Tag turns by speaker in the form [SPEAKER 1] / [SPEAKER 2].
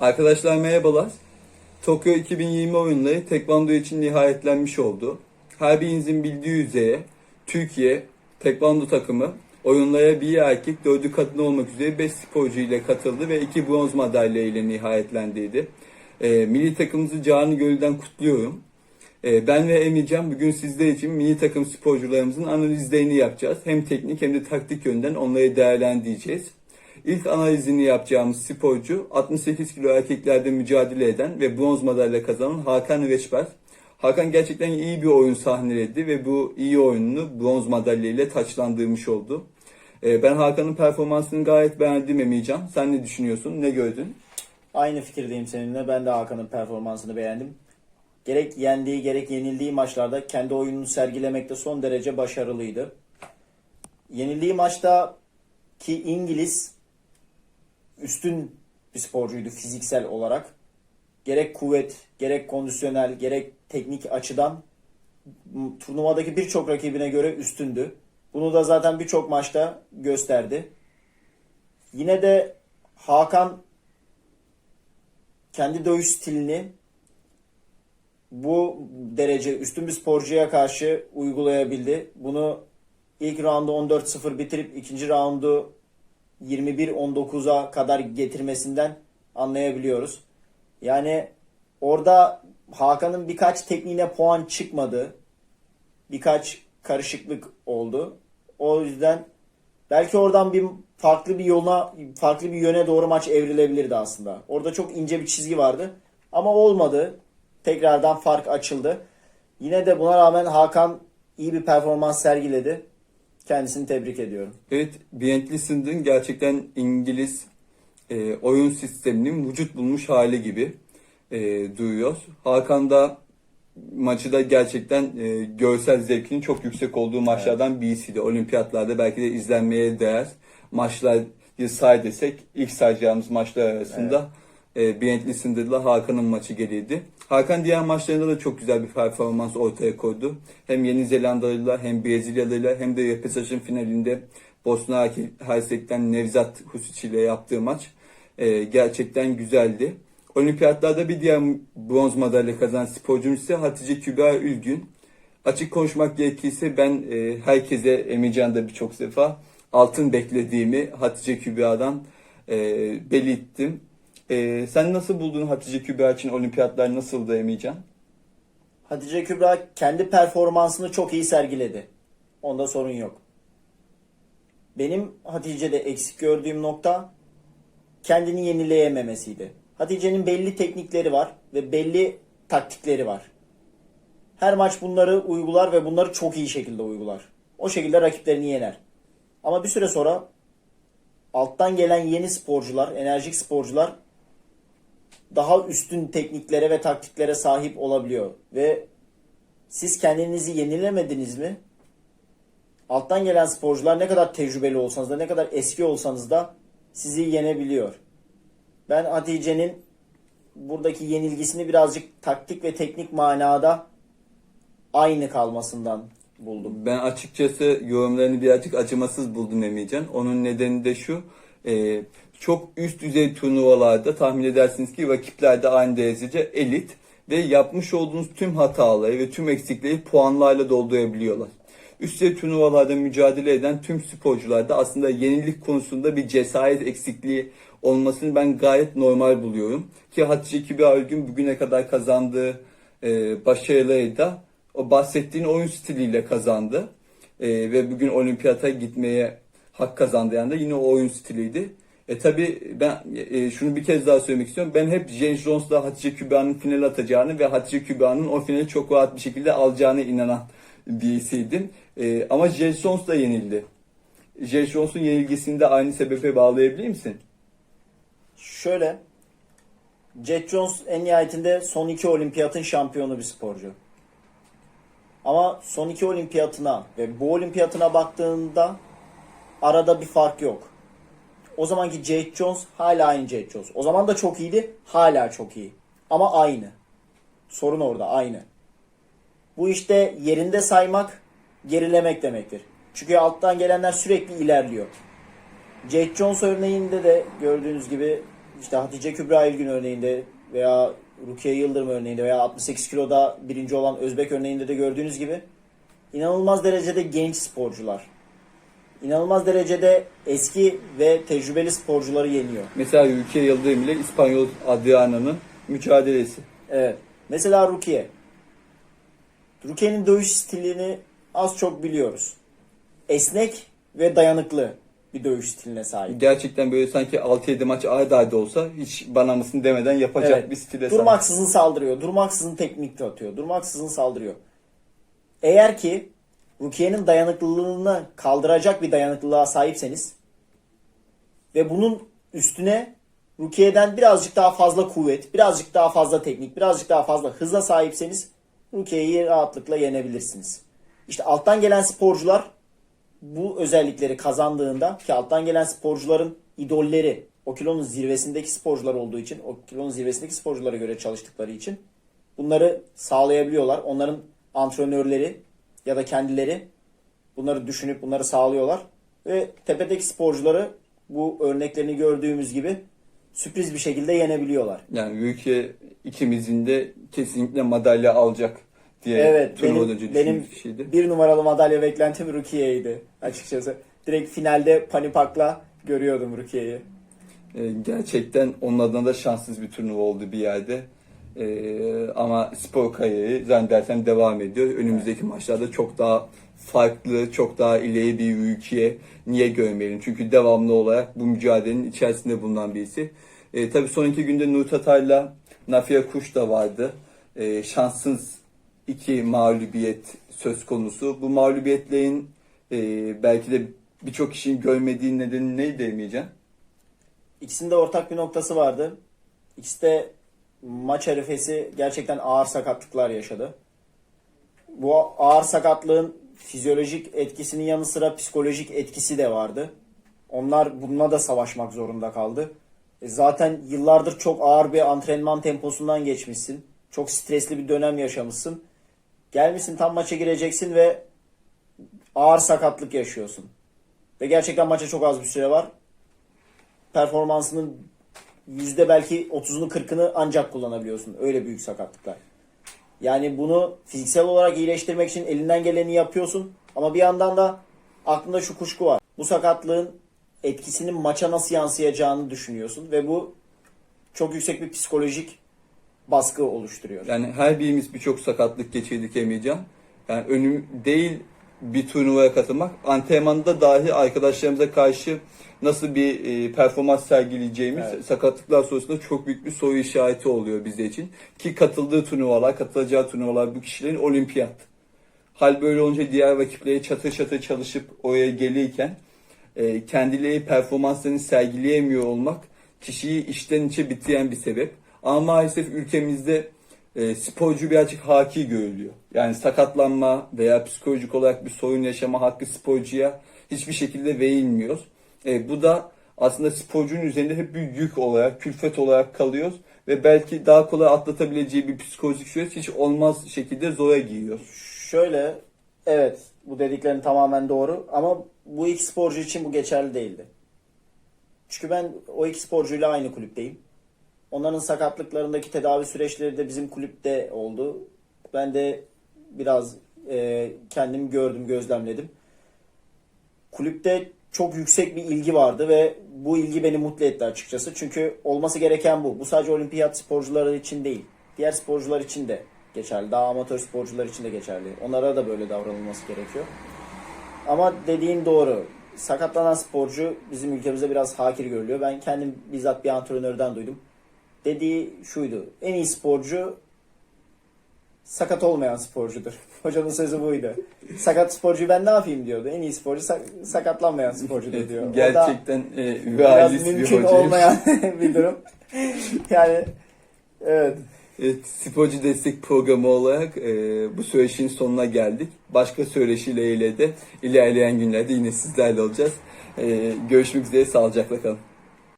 [SPEAKER 1] Arkadaşlar merhabalar. Tokyo 2020 oyunları tekvando için nihayetlenmiş oldu. Her birinizin bildiği üzere Türkiye tekvando takımı oyunlara bir erkek, dördü kadın olmak üzere 5 sporcu ile katıldı ve 2 bronz madalya ile nihayetlendiydi. Ee, milli takımımızı canı gönülden kutluyorum. Ee, ben ve Emircan bugün sizler için milli takım sporcularımızın analizlerini yapacağız. Hem teknik hem de taktik yönden onları değerlendireceğiz. İlk analizini yapacağımız sporcu 68 kilo erkeklerde mücadele eden ve bronz madalya kazanan Hakan Reçber. Hakan gerçekten iyi bir oyun sahneledi ve bu iyi oyununu bronz madalya ile taçlandırmış oldu. Ee, ben Hakan'ın performansını gayet beğendim Emircan. Sen ne düşünüyorsun? Ne gördün?
[SPEAKER 2] Aynı fikirdeyim seninle. Ben de Hakan'ın performansını beğendim. Gerek yendiği gerek yenildiği maçlarda kendi oyununu sergilemekte son derece başarılıydı. Yenildiği maçta ki İngiliz üstün bir sporcuydu fiziksel olarak. Gerek kuvvet, gerek kondisyonel, gerek teknik açıdan turnuvadaki birçok rakibine göre üstündü. Bunu da zaten birçok maçta gösterdi. Yine de Hakan kendi dövüş stilini bu derece üstün bir sporcuya karşı uygulayabildi. Bunu ilk roundu 14-0 bitirip ikinci roundu 21-19'a kadar getirmesinden anlayabiliyoruz. Yani orada Hakan'ın birkaç tekniğine puan çıkmadı. Birkaç karışıklık oldu. O yüzden belki oradan bir farklı bir yoluna, farklı bir yöne doğru maç evrilebilirdi aslında. Orada çok ince bir çizgi vardı. Ama olmadı. Tekrardan fark açıldı. Yine de buna rağmen Hakan iyi bir performans sergiledi. Kendisini tebrik ediyorum.
[SPEAKER 1] Evet, Bentley Sind'in gerçekten İngiliz e, oyun sisteminin vücut bulmuş hali gibi e, duyuyor. Hakan da maçı da gerçekten e, görsel zevkinin çok yüksek olduğu maçlardan birisiydi. Olimpiyatlarda belki de izlenmeye değer maçlar say desek ilk sayacağımız maçlar arasında e, Bentley Sinder'la Hakan'ın maçı geliydi. Hakan diğer maçlarında da çok güzel bir performans ortaya koydu. Hem Yeni Zelandalı'yla hem Brezilyalı'yla hem de Repesaj'ın finalinde Bosna Hersek'ten Nevzat Husic ile yaptığı maç e, gerçekten güzeldi. Olimpiyatlarda bir diğer bronz madalya kazanan sporcumuz ise Hatice Kübra Ülgün. Açık konuşmak gerekirse ben e, herkese Emircan'da birçok defa altın beklediğimi Hatice Kübra'dan e, belirttim. E, sen nasıl buldun Hatice Kübra için olimpiyatlar nasıldı Emircan?
[SPEAKER 2] Hatice Kübra kendi performansını çok iyi sergiledi. Onda sorun yok. Benim Hatice'de eksik gördüğüm nokta kendini yenileyememesiydi. Hatice'nin belli teknikleri var ve belli taktikleri var. Her maç bunları uygular ve bunları çok iyi şekilde uygular. O şekilde rakiplerini yener. Ama bir süre sonra alttan gelen yeni sporcular, enerjik sporcular daha üstün tekniklere ve taktiklere sahip olabiliyor. Ve siz kendinizi yenilemediniz mi? Alttan gelen sporcular ne kadar tecrübeli olsanız da ne kadar eski olsanız da sizi yenebiliyor. Ben Hatice'nin buradaki yenilgisini birazcık taktik ve teknik manada aynı kalmasından buldum.
[SPEAKER 1] Ben açıkçası yorumlarını birazcık acımasız buldum Emircan. Onun nedeni de şu. E, çok üst düzey turnuvalarda tahmin edersiniz ki rakipler de aynı derecede elit ve yapmış olduğunuz tüm hataları ve tüm eksikleri puanlarla doldurabiliyorlar. Üst düzey turnuvalarda mücadele eden tüm sporcularda aslında yenilik konusunda bir cesaret eksikliği olmasını ben gayet normal buluyorum. Ki Hatice Kübra Ülgün bugüne kadar kazandığı e, başarıları da o bahsettiğin oyun stiliyle kazandı. E, ve bugün olimpiyata gitmeye hak kazandı yani da yine o oyun stiliydi. E tabi ben e, şunu bir kez daha söylemek istiyorum. Ben hep James Jones'la Hatice Kübra'nın final atacağını ve Hatice Kübra'nın o finali çok rahat bir şekilde alacağına inanan birisiydim. E, ama James Jones da yenildi. James Jones'un yenilgisini de aynı sebebe bağlayabilir misin?
[SPEAKER 2] Şöyle, Jet Jones en nihayetinde son iki olimpiyatın şampiyonu bir sporcu. Ama son iki olimpiyatına ve bu olimpiyatına baktığında arada bir fark yok. O zamanki Jet Jones hala aynı Jet Jones. O zaman da çok iyiydi, hala çok iyi. Ama aynı. Sorun orada, aynı. Bu işte yerinde saymak, gerilemek demektir. Çünkü alttan gelenler sürekli ilerliyor. Jet Jones örneğinde de gördüğünüz gibi işte Hatice Kübra İlgün örneğinde veya Rukiye Yıldırım örneğinde veya 68 kiloda birinci olan Özbek örneğinde de gördüğünüz gibi inanılmaz derecede genç sporcular. İnanılmaz derecede eski ve tecrübeli sporcuları yeniyor.
[SPEAKER 1] Mesela ülke Yıldırım ile İspanyol Adriana'nın mücadelesi.
[SPEAKER 2] Evet. Mesela Rukiye. Rukiye'nin dövüş stilini az çok biliyoruz. Esnek ve dayanıklı bir dövüş stiline sahip.
[SPEAKER 1] Gerçekten böyle sanki 6-7 maç arda arda olsa hiç bana mısın demeden yapacak
[SPEAKER 2] Evet.
[SPEAKER 1] bir stile sahip.
[SPEAKER 2] Durmaksızın saldırıyor. Durmaksızın teknik atıyor. Durmaksızın saldırıyor. Eğer ki Rukiye'nin dayanıklılığını kaldıracak bir dayanıklılığa sahipseniz ve bunun üstüne Rukiye'den birazcık daha fazla kuvvet, birazcık daha fazla teknik, birazcık daha fazla hıza sahipseniz Rukiye'yi rahatlıkla yenebilirsiniz. İşte alttan gelen sporcular bu özellikleri kazandığında ki alttan gelen sporcuların idolleri o kilonun zirvesindeki sporcular olduğu için o kilonun zirvesindeki sporculara göre çalıştıkları için bunları sağlayabiliyorlar. Onların antrenörleri ya da kendileri bunları düşünüp bunları sağlıyorlar ve tepedeki sporcuları bu örneklerini gördüğümüz gibi sürpriz bir şekilde yenebiliyorlar.
[SPEAKER 1] Yani ülke ikimizin de kesinlikle madalya alacak diye
[SPEAKER 2] Evet benim,
[SPEAKER 1] önce
[SPEAKER 2] benim
[SPEAKER 1] bir şeydi.
[SPEAKER 2] bir numaralı madalya beklentim Rukiye'ydi açıkçası. Direkt finalde Panipak'la görüyordum Rukiye'yi.
[SPEAKER 1] Ee, gerçekten onun adına da şanssız bir turnuva oldu bir yerde. Ee, ama spor kariyeri zannedersem devam ediyor. Önümüzdeki maçlarda çok daha farklı, çok daha ileri bir ülkeye niye görmeyelim? Çünkü devamlı olarak bu mücadelenin içerisinde bulunan birisi. Ee, tabii sonraki günde Nur Tatar'la Nafia Kuş da vardı. Ee, şanssız iki mağlubiyet söz konusu. Bu mağlubiyetlerin e, belki de birçok kişinin görmediği nedeni ne demeyeceğim?
[SPEAKER 2] İkisinde ortak bir noktası vardı. İkisi de maç arifesi gerçekten ağır sakatlıklar yaşadı. Bu ağır sakatlığın fizyolojik etkisinin yanı sıra psikolojik etkisi de vardı. Onlar bununla da savaşmak zorunda kaldı. E zaten yıllardır çok ağır bir antrenman temposundan geçmişsin. Çok stresli bir dönem yaşamışsın. Gelmişsin tam maça gireceksin ve ağır sakatlık yaşıyorsun. Ve gerçekten maça çok az bir süre var performansının yüzde belki 30'unu 40'ını ancak kullanabiliyorsun. Öyle büyük sakatlıklar. Yani bunu fiziksel olarak iyileştirmek için elinden geleni yapıyorsun. Ama bir yandan da aklında şu kuşku var. Bu sakatlığın etkisinin maça nasıl yansıyacağını düşünüyorsun. Ve bu çok yüksek bir psikolojik baskı oluşturuyor.
[SPEAKER 1] Yani her birimiz birçok sakatlık geçirdik Emircan. Yani önüm değil bir turnuvaya katılmak. Antrenmanda dahi arkadaşlarımıza karşı nasıl bir e, performans sergileyeceğimiz
[SPEAKER 2] Evet.
[SPEAKER 1] sakatlıklar sonrasında çok büyük bir soru işareti oluyor bize için. Ki katıldığı turnuvalar, katılacağı turnuvalar bu kişilerin olimpiyat. Hal böyle olunca diğer rakipleri çatır çatır çalışıp oraya gelirken e, kendileri performanslarını sergileyemiyor olmak kişiyi içten içe bitiren bir sebep. Ama maalesef ülkemizde e, sporcu birazcık haki görülüyor. Yani sakatlanma veya psikolojik olarak bir sorun yaşama hakkı sporcuya hiçbir şekilde verilmiyor. E, bu da aslında sporcunun üzerinde hep bir yük olarak, külfet olarak kalıyor ve belki daha kolay atlatabileceği bir psikolojik süreç hiç olmaz şekilde zora giriyor.
[SPEAKER 2] Şöyle evet bu dediklerin tamamen doğru ama bu iki sporcu için bu geçerli değildi. Çünkü ben o iki sporcuyla aynı kulüpteyim. Onların sakatlıklarındaki tedavi süreçleri de bizim kulüpte oldu. Ben de biraz e, kendim gördüm, gözlemledim. Kulüpte çok yüksek bir ilgi vardı ve bu ilgi beni mutlu etti açıkçası. Çünkü olması gereken bu. Bu sadece olimpiyat sporcuları için değil. Diğer sporcular için de geçerli. Daha amatör sporcular için de geçerli. Onlara da böyle davranılması gerekiyor. Ama dediğin doğru. Sakatlanan sporcu bizim ülkemizde biraz hakir görülüyor. Ben kendim bizzat bir antrenörden duydum. Dediği şuydu. En iyi sporcu sakat olmayan sporcudur. Hocanın sözü buydu. Sakat sporcuyu ben ne yapayım diyordu. En iyi sporcu sak- sakatlanmayan sporcudur diyor.
[SPEAKER 1] Gerçekten e,
[SPEAKER 2] biraz
[SPEAKER 1] realist bir
[SPEAKER 2] mümkün olmayan bir durum. Yani evet.
[SPEAKER 1] Evet, sporcu destek programı olarak e, bu söyleşinin sonuna geldik. Başka söyleşileriyle de ilerleyen günlerde yine sizlerle olacağız. E, görüşmek üzere, sağlıcakla kalın.